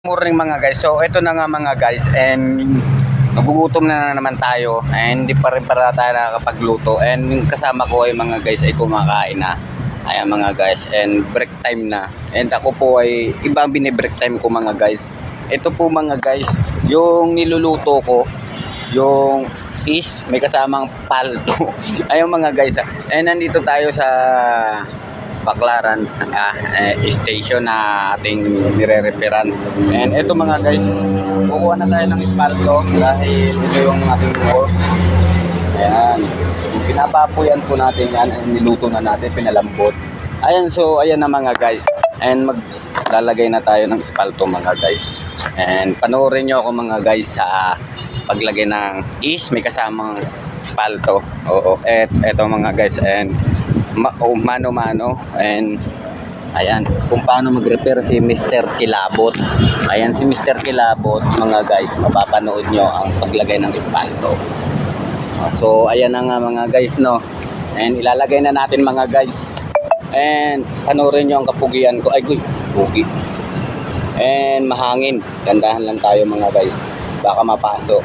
Morning mga guys. So ito na nga mga guys and nagugutom na, naman tayo and hindi pa rin para tayo nakakapagluto and kasama ko ay mga guys ay kumakain na. Ayan mga guys and break time na. And ako po ay iba ang binibreak time ko mga guys. Ito po mga guys, yung niluluto ko, yung is may kasamang paldo. Ayun mga guys. And nandito tayo sa Baklaran ah, eh, station na ating nire-reparan. And ito mga guys, kukuha na tayo ng espalto dahil ito yung ating work. Ayan. Pinapapuyan po natin yan niluto na natin, pinalambot. Ayan, so ayan na mga guys. And maglalagay na tayo ng espalto mga guys. And panoorin nyo ako mga guys sa paglagay ng is, may kasamang espalto. Oo, et, eto mga guys. And mano-mano. And ayan kung paano mag-repair si Mr. Kilabot. Ayan si Mr. Kilabot mga guys mapapanood nyo ang paglagay ng espalto so ayan na nga mga guys no? And ilalagay na natin mga guys. And panoorin nyo ang kapugian ko. Ay guy pugi. And mahangin. Gandahan lang tayo mga guys. Baka mapasok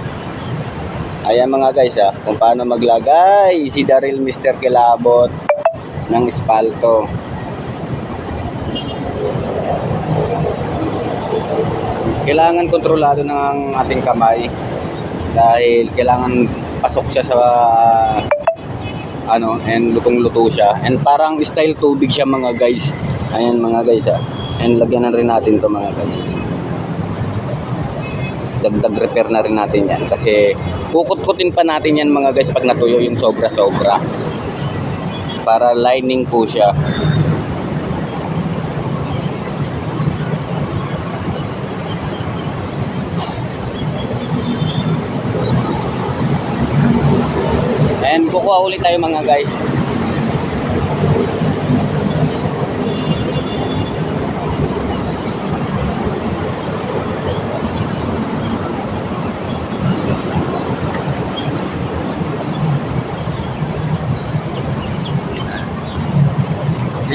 ayan mga guys ah kung paano maglagay. Si Daryl Mr. Kilabot ng espalto. Kailangan kontrolado ng ating kamay dahil kailangan pasok siya sa ano and lutong-luto siya. And parang style tubig siya mga guys. Ayan mga guys ah. And lagyan rin natin to mga guys. Dagdag repair na rin natin yan kasi kukut-kutin pa natin yan mga guys pag natuyo yung sobra-sobra para lining po siya. And kukuha ulit tayo mga guys.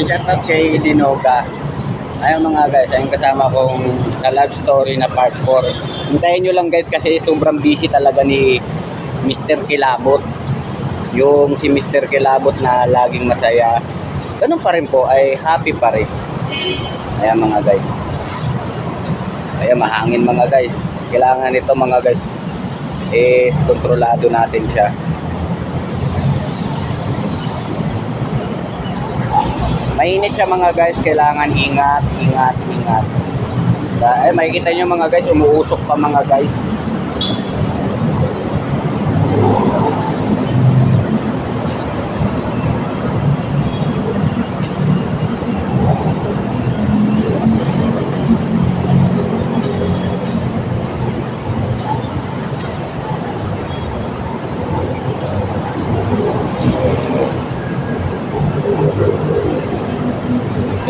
May shoutout kay Dinoga. Ayun mga guys, ayun kasama kong sa love story na part 4. Hintayin nyo lang guys kasi sobrang busy talaga ni Mr. Kilabot. Yung si Mr. Kilabot na laging masaya. Ganun pa rin po, ay happy pa rin. Ayan mga guys. Ayan mahangin mga guys. Kailangan nito mga guys is kontrolado natin siya. Mainit siya mga guys, kailangan ingat, ingat, ingat. Dahil makikita nyo mga guys, umuusok pa mga guys.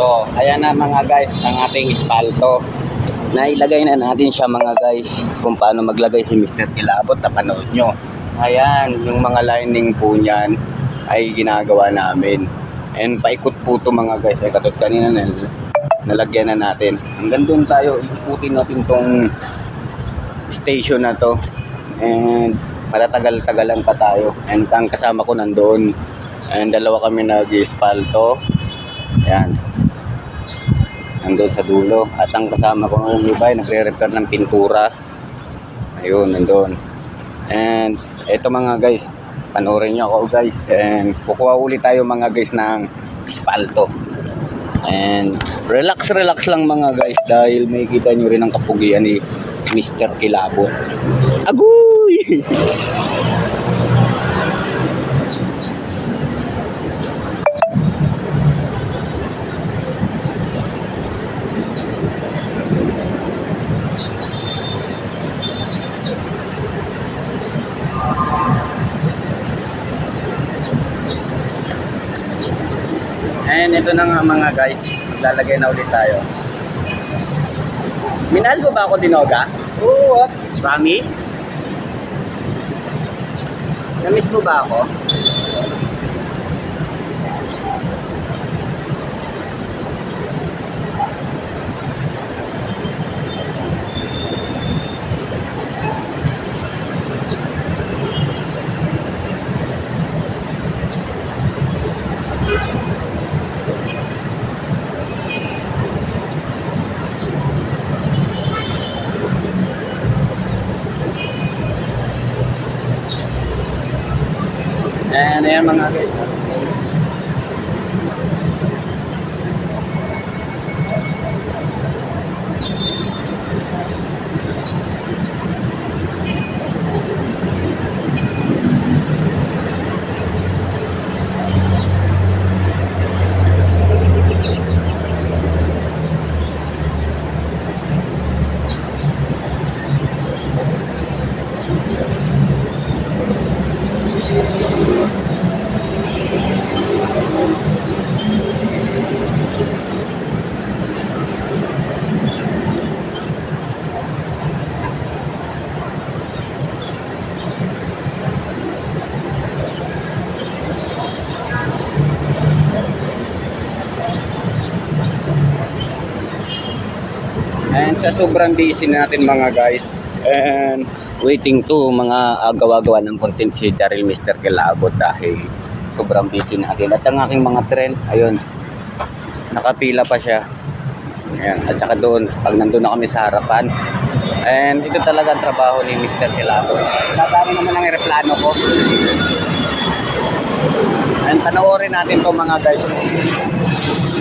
So, ayan na mga guys, ang ating espalto. Nailagay na natin siya mga guys kung paano maglagay si Mr. Kilabot na panood nyo. Ayan, yung mga lining po niyan ay ginagawa namin. And paikot po to mga guys. Ay katot kanina na nalagyan na natin. Hanggang doon tayo, ikutin natin tong station na to. And matatagal-tagalan pa tayo. And ang kasama ko nandoon. And dalawa kami nag-espalto. Ayan. Nandun sa dulo. At ang kasama ko ng iba ay nagre-repair ng pintura. Ayun, nandun. And eto mga guys, panoorin nyo ako guys. And kukuha ulit tayo mga guys ng espalto. And relax relax lang mga guys dahil may kita nyo rin ang kapugian ni Mr. Kilabot. Agoy! And ito na nga mga guys, maglalagay na ulit tayo. Minahal mo ba ako dinoga? Oo. Promise? Namiss mo ba ako? Ayan, ayan mga guys. And sa sobrang busy natin mga guys, and waiting to mga uh, gawa-gawa ng content si Daryl Mr. Kilabot dahil sobrang busy natin. At ang aking mga trend, ayun, nakapila pa siya. Ayan. At saka doon, pag nandun na kami sa harapan, and ito talaga ang trabaho ni Mr. Kilabot. Tatama naman ang aeroplano ko. And panoorin natin to mga guys,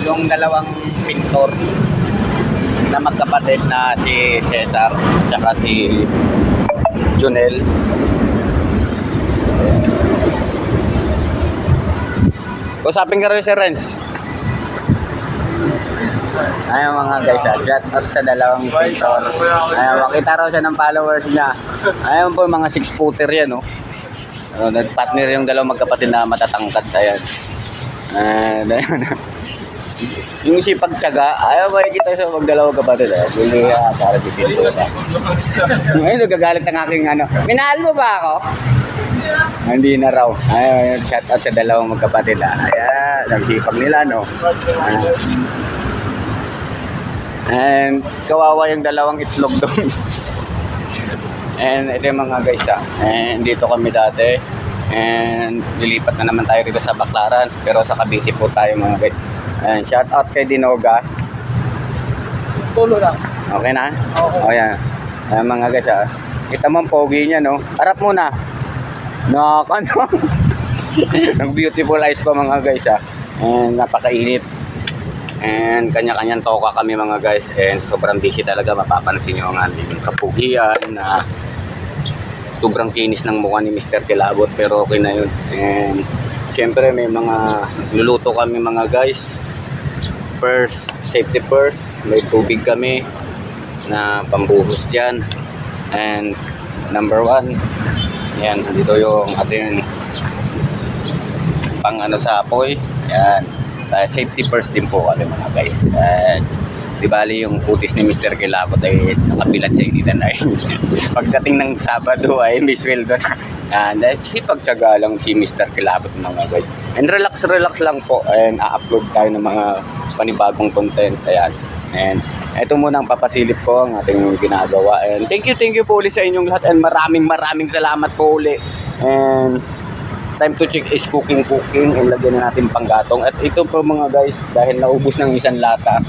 yung dalawang pintor na magkapatid na si Cesar at si Junel. Kusapin ka rin si Renz. Ayun mga guys, ah, shout out sa dalawang pintor. Ayun, makita raw siya ng followers niya. Ayun po, mga six footer yan, oh. Uh, nagpartner yung dalawang magkapatid na matatangkad. Ayan. And, ayun. Yung sipag tiyaga, ayaw ba kita sa magdalawang kapatid eh. Bili ah, para dipinto sa. Ngayon, nagagalit ang aking ano. Minahal mo ba ako? Hindi na raw. Ayun, shout out sa dalawang magkapatid ah. Ayan, nagsipag nila no. And kawawa yung dalawang itlog doon. And ito yung mga guys ah. And dito kami dati. And nilipat na naman tayo dito sa Baklaran. Pero sa Cavite po tayo mga guys. And shout out kay Dinoga. Tulo lang. Okay na? Okay. O yan. Ayan mga guys ah. Kita mo ang pogi niya no. Harap muna. No, ano? Nag beautiful eyes pa mga guys ah. And napakainit. And kanya-kanyang toka kami mga guys. And sobrang busy talaga. Mapapansin nyo ang ating kapugian na sobrang kinis ng mukha ni Mr. Kilabot. Pero okay na yun. And syempre may mga luluto kami mga guys. First, safety first. May tubig kami na pambuhos dyan. And number one, yan, dito yung ating pang ano sa apoy. Yan. Uh, safety first din po kami mga guys. And di bali yung putis ni Mr. Kilabot ay nakapilat sa initan ay pagdating ng Sabado ay may sweldo na. And uh, sipagtsaga lang si Mr. Kilabot mga guys. And relax relax lang po and a-upload tayo ng mga panibagong content. Ayan. And ito muna ang papasilip ko ang ating ginagawa. And thank you, thank you po ulit sa inyong lahat. And maraming maraming salamat po ulit. And time to check is cooking cooking. And lagyan na natin panggatong. At ito po mga guys, dahil naubos ng isang lata,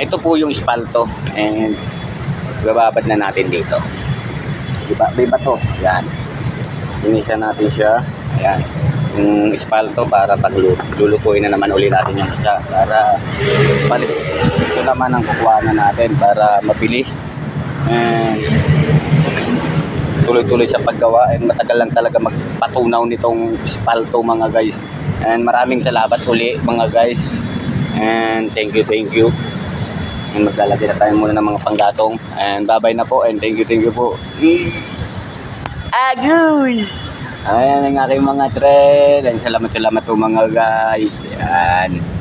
ito po yung espalto. And bababad na natin dito. Diba, diba to? Yan. Inisa natin siya. Ayan. Yung espalto para pag lulutuin na naman uli natin yung isa para palit ito naman ang kukuha na natin para mabilis. And tuloy-tuloy sa paggawa. And matagal lang talaga magpatunaw nitong espalto mga guys. And maraming salamat uli mga guys. And thank you thank you. And maglalagay na tayo muna ng mga panggatong. And bye bye na po. And thank you thank you po. Agoy! Ayan ang aking mga trend. And salamat salamat po mga guys. Yan.